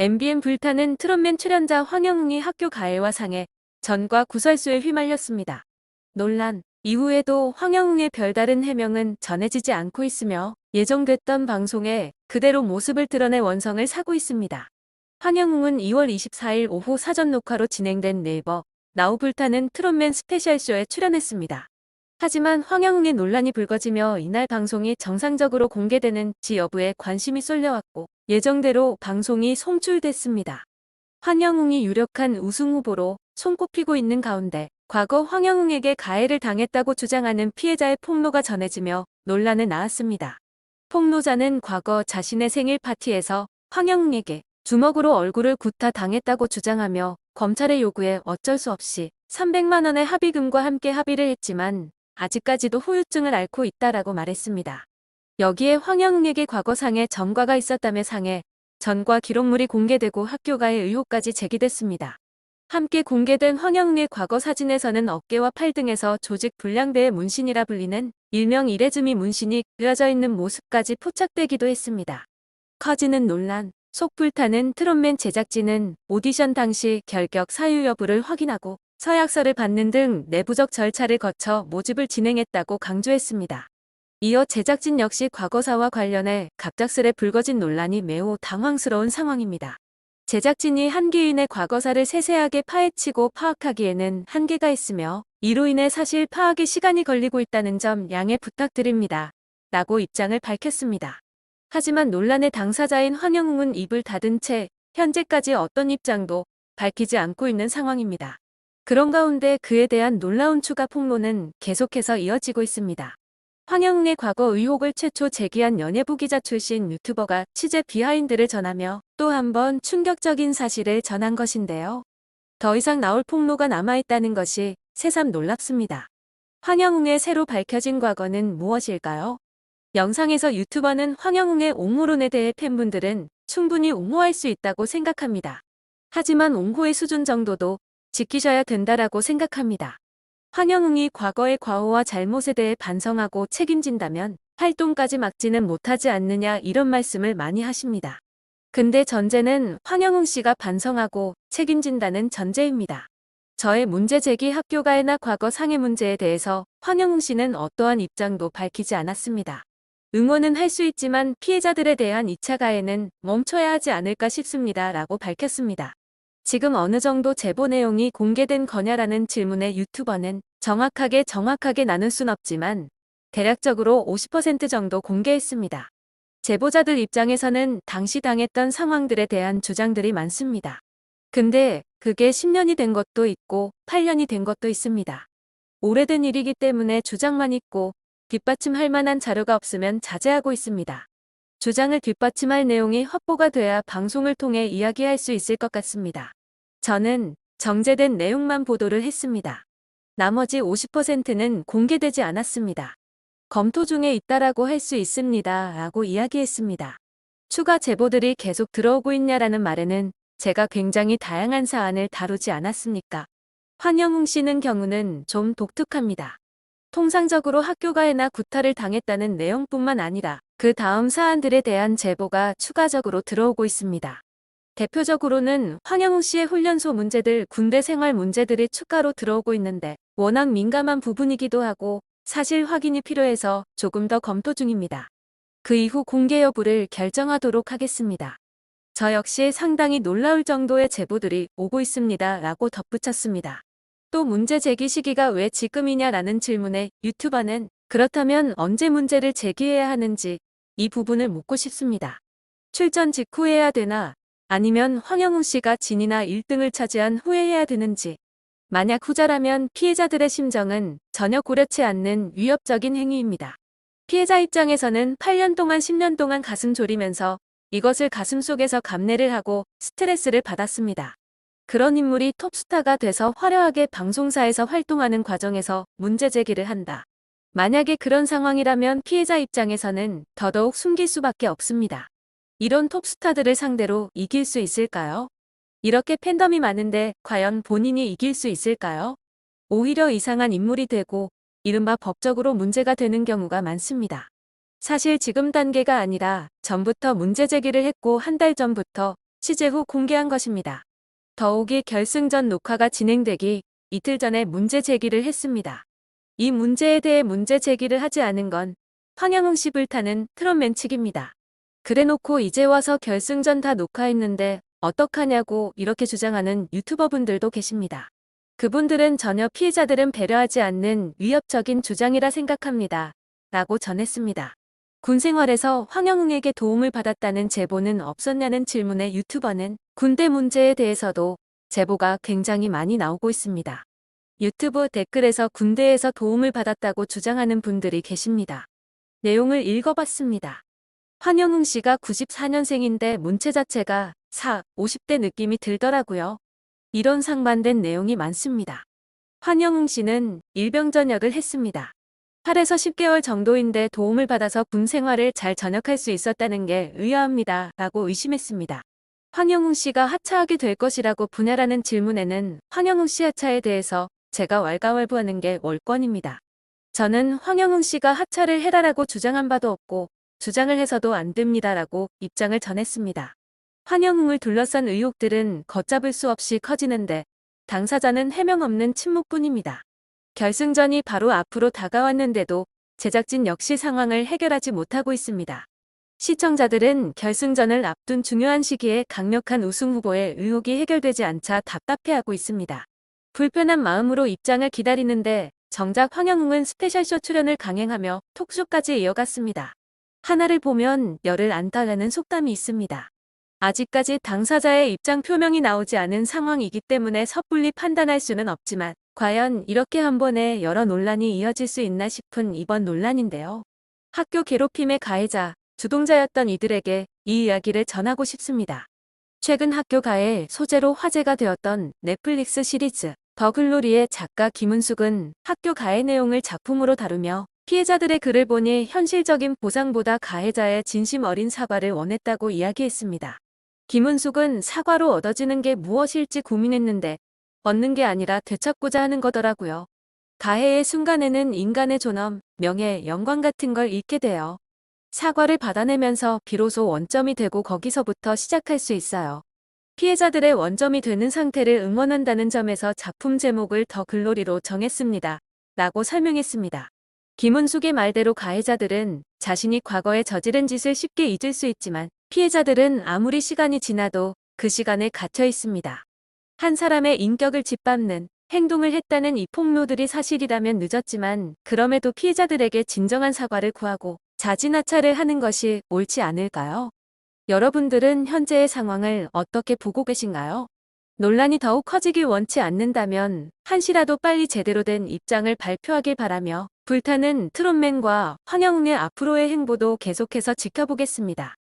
MBN 불타는 트롯맨 출연자 황영웅이 학교 가해와 상해 전과 구설수에 휘말렸습니다. 논란 이후에도 황영웅의 별다른 해명은 전해지지 않고 있으며 예정됐던 방송에 그대로 모습을 드러내 원성을 사고 있습니다. 황영웅은 2월 24일 오후 사전 녹화로 진행된 네이버 나우 불타는 트롯맨 스페셜쇼에 출연했습니다. 하지만 황영웅의 논란이 불거지며 이날 방송이 정상적으로 공개되는 지 여부에 관심이 쏠려왔고 예정대로 방송이 송출됐습니다. 황영웅이 유력한 우승 후보로 손꼽히고 있는 가운데 과거 황영웅에게 가해를 당했다고 주장하는 피해자의 폭로가 전해지며 논란은 나왔습니다. 폭로자는 과거 자신의 생일 파티에서 황영웅에게 주먹으로 얼굴을 구타 당했다고 주장하며 검찰의 요구에 어쩔 수 없이 300만 원의 합의금과 함께 합의를 했지만 아직까지도 후유증을 앓고 있다라고 말했습니다. 여기에 황영웅에게 과거상에 전과가 있었다며 상해 전과 기록물이 공개되고 학교가의 의혹까지 제기됐습니다. 함께 공개된 황영웅의 과거 사진에서는 어깨와 팔 등에서 조직 불량대의 문신이라 불리는 일명 이레즈미 문신이 그려져 있는 모습까지 포착되기도 했습니다. 커지는 논란, 속불타는 트롯맨 제작진은 오디션 당시 결격 사유 여부를 확인하고 서약서를 받는 등 내부적 절차를 거쳐 모집을 진행했다고 강조했습니다. 이어 제작진 역시 과거사와 관련해 갑작스레 불거진 논란이 매우 당황스러운 상황입니다. 제작진이 한 개인의 과거사를 세세하게 파헤치고 파악하기에는 한계가 있으며 이로 인해 사실 파악에 시간이 걸리고 있다는 점 양해 부탁드립니다. 라고 입장을 밝혔습니다. 하지만 논란의 당사자인 황영웅은 입을 닫은 채 현재까지 어떤 입장도 밝히지 않고 있는 상황입니다. 그런 가운데 그에 대한 놀라운 추가 폭로는 계속해서 이어지고 있습니다. 황영웅의 과거 의혹을 최초 제기한 연예부 기자 출신 유튜버가 취재 비하인드를 전하며 또 한 번 충격적인 사실을 전한 것인데요. 더 이상 나올 폭로가 남아있다는 것이 새삼 놀랍습니다. 황영웅의 새로 밝혀진 과거는 무엇일까요? 영상에서 유튜버는 황영웅의 옹호론에 대해 팬분들은 충분히 옹호할 수 있다고 생각합니다. 하지만 옹호의 수준 정도도 지키셔야 된다라고 생각합니다. 황영웅이 과거의 과오와 잘못에 대해 반성하고 책임진다면 활동까지 막지는 못하지 않느냐 이런 말씀을 많이 하십니다. 근데 전제는 황영웅 씨가 반성하고 책임진다는 전제입니다. 저의 문제 제기 학교 가 해나 과거 상해 문제에 대해서 황영웅 씨는 어떠한 입장도 밝히지 않았습니다. 응원은 할 수 있지만 피해자들에 대한 2차 가해는 멈춰야 하지 않을까 싶습니다. 라고 밝혔습니다. 지금 어느 정도 제보 내용이 공개된 거냐라는 질문에 유튜버는 정확하게 정확하게 나눌 순 없지만 대략적으로 50% 정도 공개했습니다. 제보자들 입장에서는 당시 당했던 상황들에 대한 주장들이 많습니다. 근데 그게 10년이 된 것도 있고 8년이 된 것도 있습니다. 오래된 일이기 때문에 주장만 있고 뒷받침할 만한 자료가 없으면 자제하고 있습니다. 주장을 뒷받침할 내용이 확보가 돼야 방송을 통해 이야기할 수 있을 것 같습니다. 저는 정제된 내용만 보도를 했습니다. 나머지 50%는 공개되지 않았습니다. 검토 중에 있다라고 할 수 있습니다. 라고 이야기했습니다. 추가 제보들이 계속 들어오고 있냐라는 말에는 제가 굉장히 다양한 사안을 다루지 않았습니까? 황영웅 씨는 경우는 좀 독특합니다. 통상적으로 학교 가해나 구타를 당했다는 내용뿐만 아니라 그 다음 사안들에 대한 제보가 추가적으로 들어오고 있습니다. 대표적으로는 황영웅 씨의 훈련소 문제들, 군대 생활 문제들이 추가로 들어오고 있는데 워낙 민감한 부분이기도 하고 사실 확인이 필요해서 조금 더 검토 중입니다. 그 이후 공개 여부를 결정하도록 하겠습니다. 저 역시 상당히 놀라울 정도의 제보들이 오고 있습니다. 라고 덧붙였습니다. 또 문제 제기 시기가 왜 지금이냐라는 질문에 유튜버는 그렇다면 언제 문제를 제기해야 하는지 이 부분을 묻고 싶습니다. 출전 직후 해야 되나 아니면 황영웅 씨가 진이나 1등을 차지한 후에 해야 되는지 만약 후자라면 피해자들의 심정은 전혀 고려치 않는 위협적인 행위입니다. 피해자 입장에서는 8년 동안 10년 동안 가슴 졸이면서 이것을 가슴 속에서 감내를 하고 스트레스를 받았습니다. 그런 인물이 톱스타가 돼서 화려하게 방송사에서 활동하는 과정에서 문제 제기를 한다. 만약에 그런 상황이라면 피해자 입장에서는 더더욱 숨길 수밖에 없습니다. 이런 톱스타들을 상대로 이길 수 있을까요? 이렇게 팬덤이 많은데 과연 본인이 이길 수 있을까요? 오히려 이상한 인물이 되고 이른바 법적으로 문제가 되는 경우가 많습니다. 사실 지금 단계가 아니라 전부터 문제 제기를 했고 한 달 전부터 취재 후 공개한 것입니다. 더욱이 결승전 녹화가 진행되기 이틀 전에 문제 제기를 했습니다. 이 문제에 대해 문제 제기를 하지 않은 건 황영웅 씨 불타는 트롯맨 측입니다. 그래놓고 이제 와서 결승전 다 녹화했는데 어떡하냐고 이렇게 주장하는 유튜버분들도 계십니다. 그분들은 전혀 피해자들은 배려하지 않는 위협적인 주장이라 생각합니다. 라고 전했습니다. 군 생활에서 황영웅에게 도움을 받았다는 제보는 없었냐는 질문에 유튜버는 군대 문제에 대해서도 제보가 굉장히 많이 나오고 있습니다. 유튜브 댓글에서 군대에서 도움을 받았다고 주장하는 분들이 계십니다. 내용을 읽어봤습니다. 황영웅 씨가 94년생인데 문체 자체가 4, 50대 느낌이 들더라고요. 이런 상반된 내용이 많습니다. 황영웅 씨는 일병 전역을 했습니다. 8에서 10개월 정도인데 도움을 받아서 군 생활을 잘 전역할 수 있었다는 게 의아합니다. 라고 의심했습니다. 황영웅 씨가 하차하게 될 것이라고 분야라는 질문에는 황영웅 씨 하차에 대해서 제가 왈가왈부하는 게 월권입니다. 저는 황영웅 씨가 하차를 해라라고 주장한 바도 없고 주장을 해서도 안 됩니다라고 입장을 전했습니다. 황영웅을 둘러싼 의혹들은 걷잡을 수 없이 커지는데 당사자는 해명 없는 침묵뿐입니다. 결승전이 바로 앞으로 다가왔는데도 제작진 역시 상황을 해결하지 못하고 있습니다. 시청자들은 결승전을 앞둔 중요한 시기에 강력한 우승 후보의 의혹이 해결되지 않자 답답해하고 있습니다. 불편한 마음으로 입장을 기다리는데 정작 황영웅은 스페셜쇼 출연을 강행하며 톡쇼까지 이어갔습니다. 하나를 보면 열을 안 달라는 속담이 있습니다. 아직까지 당사자의 입장 표명이 나오지 않은 상황이기 때문에 섣불리 판단할 수는 없지만 과연 이렇게 한 번에 여러 논란이 이어질 수 있나 싶은 이번 논란인데요. 학교 괴롭힘의 가해자, 주동자였던 이들에게 이 이야기를 전하고 싶습니다. 최근 학교 가해 소재로 화제가 되었던 넷플릭스 시리즈 더 글로리의 작가 김은숙은 학교 가해 내용을 작품으로 다루며 피해자들의 글을 보니 현실적인 보상보다 가해자의 진심 어린 사과를 원했다고 이야기했습니다. 김은숙은 사과로 얻어지는 게 무엇일지 고민했는데 얻는 게 아니라 되찾고자 하는 거더라고요. 가해의 순간에는 인간의 존엄, 명예, 영광 같은 걸 잃게 돼요. 사과를 받아내면서 비로소 원점이 되고 거기서부터 시작할 수 있어요. 피해자들의 원점이 되는 상태를 응원한다는 점에서 작품 제목을 더 글로리로 정했습니다. 라고 설명했습니다. 김은숙의 말대로 가해자들은 자신이 과거에 저지른 짓을 쉽게 잊을 수 있지만 피해자들은 아무리 시간이 지나도 그 시간에 갇혀 있습니다. 한 사람의 인격을 짓밟는 행동을 했다는 이 폭로들이 사실이라면 늦었지만 그럼에도 피해자들에게 진정한 사과를 구하고 자진하차를 하는 것이 옳지 않을까요? 여러분들은 현재의 상황을 어떻게 보고 계신가요? 논란이 더욱 커지길 원치 않는다면 한시라도 빨리 제대로 된 입장을 발표하길 바라며 불타는 트롯맨과 황영웅의 앞으로의 행보도 계속해서 지켜보겠습니다.